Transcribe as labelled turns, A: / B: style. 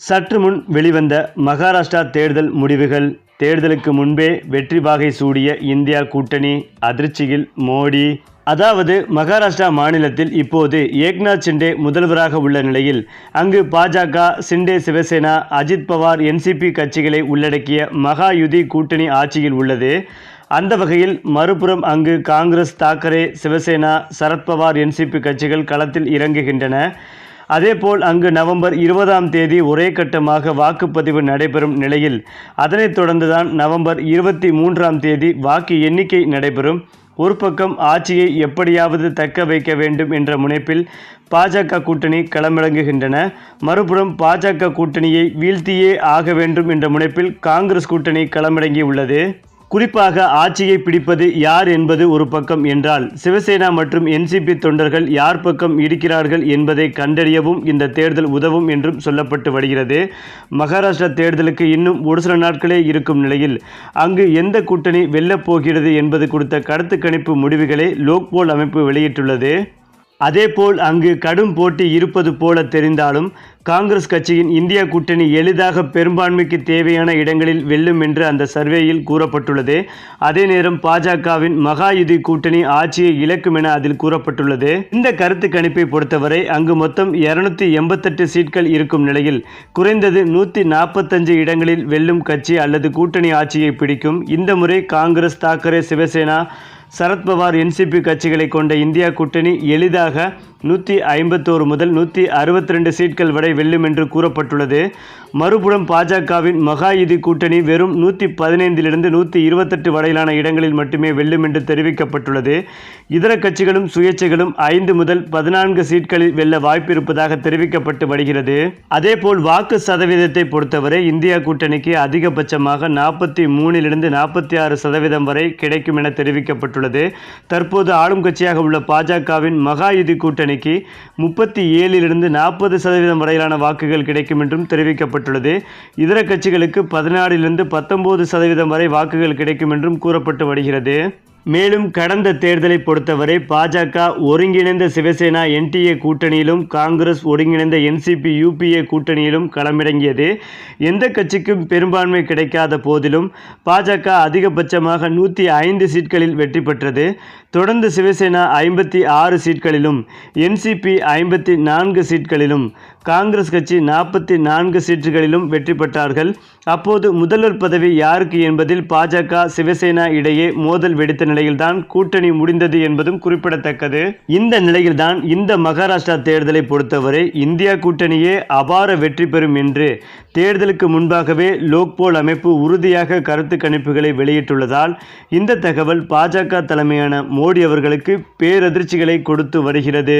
A: சற்று முன் வெளிவந்த மகாராஷ்டிரா தேர்தல் முடிவுகள். தேர்தலுக்கு முன்பே வெற்றி பாகை சூடிய இந்தியா கூட்டணி அதிர்ச்சியில் மோடி. அதாவது மகாராஷ்டிரா மாநிலத்தில் இப்போது ஏக்நாத் சிண்டே முதல்வராக உள்ள நிலையில் அங்கு பாஜக சிண்டே சிவசேனா அஜித் பவார் என்சிபி கட்சிகளை உள்ளடக்கிய மகாயுதி கூட்டணி ஆட்சியில் உள்ளது. அந்த வகையில் மறுபுறம் அங்கு காங்கிரஸ் தாக்கரே சிவசேனா சரத்பவார் என்சிபி கட்சிகள் களத்தில் இறங்குகின்றன. அதேபோல் அங்கு நவம்பர் இருபதாம் தேதி ஒரே கட்டமாக வாக்குப்பதிவு நடைபெறும் நிலையில் அதனைத் தொடர்ந்துதான் நவம்பர் இருபத்தி மூன்றாம் தேதி வாக்கு எண்ணிக்கை நடைபெறும். ஒரு பக்கம் ஆட்சியை எப்படியாவது தக்க வைக்க வேண்டும் என்ற முனைப்பில் பாஜக கூட்டணி களமிறங்குகின்றன. மறுபுறம் பாஜக கூட்டணியை வீழ்த்தியே ஆக வேண்டும் என்ற முனைப்பில் காங்கிரஸ் கூட்டணி களமிறங்கியுள்ளது. குறிப்பாக ஆட்சியை பிடிப்பது யார் என்பது ஒரு பக்கம் என்றால் சிவசேனா மற்றும் என்சிபி தொண்டர்கள் யார் பக்கம் இருக்கிறார்கள் என்பதை கண்டறியவும் இந்த தேர்தல் உதவும் என்றும் சொல்லப்பட்டு வருகிறது. மகாராஷ்டிரா தேர்தலுக்கு இன்னும் ஒரு சில நாட்களே இருக்கும் நிலையில் அங்கு எந்த கூட்டணி வெல்லப் போகிறது என்பது குறித்த கருத்து கணிப்பு முடிவுகளை லோக்போல் அமைப்பு வெளியிட்டுள்ளது. அதேபோல் அங்கு கடும் போட்டி இருப்பது போல தெரிந்தாலும் காங்கிரஸ் கட்சியின் இந்தியா கூட்டணி எளிதாக பெரும்பான்மைக்கு தேவையான இடங்களில் வெல்லும் என்று அந்த சர்வேயில் கூறப்பட்டுள்ளது. அதே நேரம் பாஜகவின் மகாயுதி கூட்டணி ஆட்சியை இழக்கும் என அதில் கூறப்பட்டுள்ளது. இந்த கருத்து கணிப்பை பொறுத்தவரை அங்கு மொத்தம் இருநூத்தி எண்பத்தெட்டு சீட்கள் இருக்கும் நிலையில் குறைந்தது நூற்றி நாற்பத்தஞ்சு இடங்களில் வெல்லும் கட்சி அல்லது கூட்டணி ஆட்சியை பிடிக்கும். இந்த முறை காங்கிரஸ் தாக்கரே சிவசேனா சரத்பவார் என்சிபி கட்சிகளை கொண்ட இந்தியா கூட்டணி எளிதாக நூற்றி ஐம்பத்தோரு முதல் நூற்றி அறுபத்தி ரெண்டு சீட்கள் வரை வெல்லும் என்று கூறப்பட்டுள்ளது. மறுபுறம் பாஜகவின் மகாயுதி கூட்டணி வெறும் நூற்றி பதினைந்திலிருந்து நூற்றி இருபத்தெட்டு வரையிலான இடங்களில் மட்டுமே வெல்லும் என்று தெரிவிக்கப்பட்டுள்ளது. இதர கட்சிகளும் சுயேட்சைகளும் ஐந்து முதல் பதினான்கு சீட்களில் வெல்ல வாய்ப்பு இருப்பதாக தெரிவிக்கப்பட்டு வருகிறது. அதேபோல் வாக்கு சதவீதத்தை பொறுத்தவரை இந்தியா கூட்டணிக்கு அதிகபட்சமாக நாற்பத்தி மூணிலிருந்து நாற்பத்தி ஆறு சதவீதம் வரை கிடைக்கும் என தெரிவிக்கப்பட்டுள்ளது. தற்போது ஆளும் கட்சியாக உள்ள பாஜகவின் மகாயுதி கூட்டணிக்கு முப்பத்தி ஏழிலிருந்து நாற்பது சதவீதம் வரையிலான வாக்குகள் கிடைக்கும் என்றும் தெரிவிக்கப்பட்டுள்ளது. இதர கட்சிகளுக்கு பதினாறிலிருந்து பத்தொன்பது சதவீதம் வரை வாக்குகள் கிடைக்கும் என்றும் கூறப்பட்டு வருகிறது. மேலும் கடந்த தேர்தலை பொறுத்தவரை பாஜக ஒருங்கிணைந்த சிவசேனா என்டிஏ கூட்டணியிலும் காங்கிரஸ் ஒருங்கிணைந்த என்சிபி யூபிஏ கூட்டணியிலும் களமிறங்கியது. எந்த கட்சிக்கும் பெரும்பான்மை கிடைக்காத போதிலும் பாஜக அதிகபட்சமாக நூற்றி ஐந்து சீட்களில் வெற்றி பெற்றது. தொடர்ந்து சிவசேனா ஐம்பத்தி ஆறு சீட்களிலும் என்சிபி ஐம்பத்தி நான்கு சீட்களிலும் காங்கிரஸ் கட்சி நாற்பத்தி நான்கு சீட்டுகளிலும் வெற்றி பெற்றார்கள். அப்போது முதல்வர் பதவி யாருக்கு என்பதில் பாஜக சிவசேனா இடையே மோதல் வெடித்த நிலையில்தான் கூட்டணி முடிந்தது என்பதும் குறிப்பிடத்தக்கது. இந்த நிலையில்தான் இந்த மகாராஷ்டிரா தேர்தலை பொறுத்தவரை இந்தியா கூட்டணியே அபார வெற்றி பெறும் என்று தேர்தலுக்கு முன்பாகவே லோக்போல் அமைப்பு உறுதியாக கருத்து கணிப்புகளை வெளியிட்டுள்ளதால் இந்த தகவல் பாஜக தலைமையான மோடி அவர்களுக்கு பேரதிர்ச்சிகளை கொடுத்து வருகிறது.